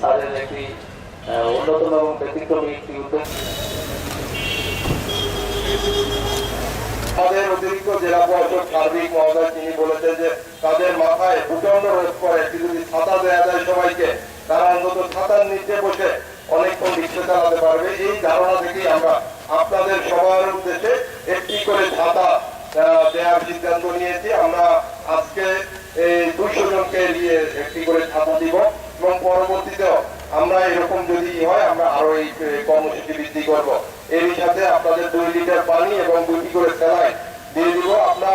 স্যারের একটি অন্যতম এবং ব্যতিক্রমী একটি উদ্যোগ। অতিরিক্ত জেলা পরিষদ সার্বিক মহোদয় তিনি বলেছেন যে, তাদের মাথায় রোদ পড়ে একটি যদি ছাতা দেওয়া যায় সবাইকে, তারা অন্তত ছাতার নিচে বসে অনেকক্ষণ রিক্সা চালাতে পারবে। এই ধারণা থেকেই আমরা আপনাদের সবার উদ্দেশ্যে একটি করে ছাতা দেওয়ার সিদ্ধান্ত নিয়েছি। আমরা আজকে এই দুইশো জনকে দিয়ে একটি করে ছাতা দিব এবং পরবর্তীতেও আমরা এরকম যদি হয়, আমরা আরও এই কর্মসূচি বৃদ্ধি করব। এরই সাথে আপনাদের দুই লিটার পানি এবং দুটি করে স্যালাইন দিয়ে দিব। আমরা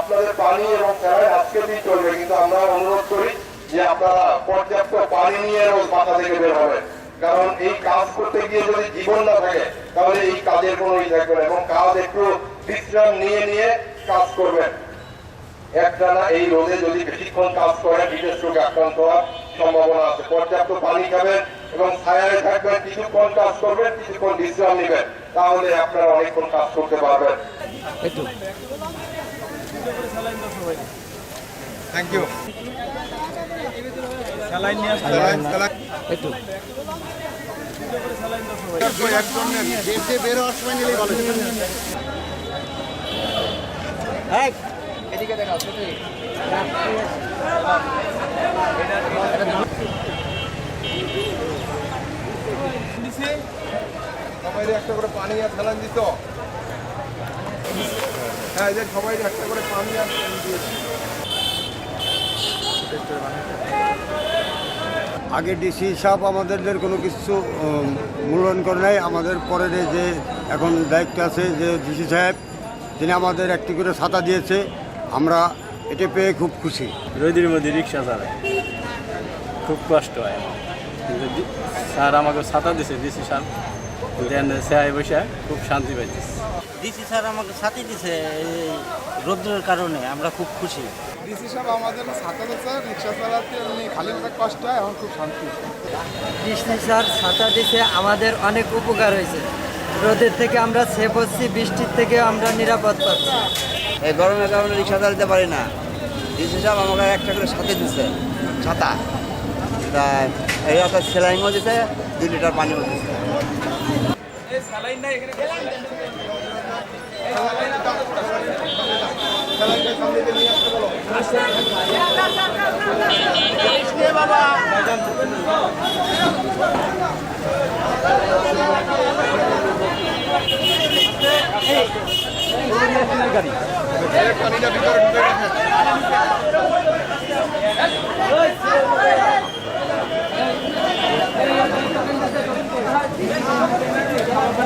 আপনাদের পানি এবং স্যালাইন আজকে দিন চলবে, কিন্তু আমরা অনুরোধ করি যে আপনারা পর্যাপ্ত পানি নিয়ে রোজ মাথা থেকে বের হবেন। কারণ এই কাজ করতে গিয়ে যদি জীবন না থাকে, তাহলে এই কাজের কোনো ই থাকবে এবং কাজ একটু বিশ্রাম নিয়ে নিয়ে কাজ করবেন। একটানা এই রোদে যদি বেশিক্ষণ কাজ করেন বিশেষ রোগে আক্রান্ত হওয়ার সম্ভাবনা আছে। পর্যাপ্ত পানি খাবেন এবং ছায়ায় থাকবেন কিছুক্ষণ কাজ করবেন কিছুক্ষণ বিশ্রাম নেবেন তাহলে আপনারা অনেকক্ষণ কাজ করতে পারবেন। থ্যাংক ইউ স্যালাইন নিয়ে আসতে স্যালাইন স্যালাইন একটু বের হওয়ার সময় নিলেই ভালো এদিকে দেখাও ছোটি সবাই একটা করে পানি আর স্যালাইন দিত। হ্যাঁ এই যে সবাই একটা করে পানি আর দিয়েছি। আগে ডিসি সাহেব আমাদের কোনো কিছু মূল্যায়ন করে নাই। আমাদের পরের যে এখন দায়িত্ব আছে যে ডিসি সাহেব তিনি আমাদের একটি করে ছাতা দিয়েছে। আমরা এটা পেয়ে খুব খুশি। রোদের মধ্যে রিক্সা চালায়। খুব কষ্ট হয়। কিন্তু স্যার আমাকে ছাতা দিছে দিছি স্যার। দেন সেহাই বসে খুব শান্তি পাইতেছি। ডিসি স্যার আমাকে সাথে দিছে এই রৌদ্রের কারণে আমরা খুব খুশি। ডিসি সাহেব আমাদের ছাতা দিচ্ছে রিক্সা চালাতে এমনি খালি কষ্ট হয় এখন খুব শান্তি। কৃষ্ণ স্যার ছাতা দিছে আমাদের অনেক উপকার হয়েছে। রোদের থেকে আমরা সেভ হচ্ছি বৃষ্টির থেকে আমরা নিরাপদ পাচ্ছি। এই গরমের কারণে রিক্সা চালাতে পারি না ডিসি সাহেব আমাকে একটা করে সাথে দিছে ছাতা তা এই একটা সেলাইনও দিছে দুই লিটার পানিও দিছে গাড়ি পানিটা ভিতরে ঢুকে গেছে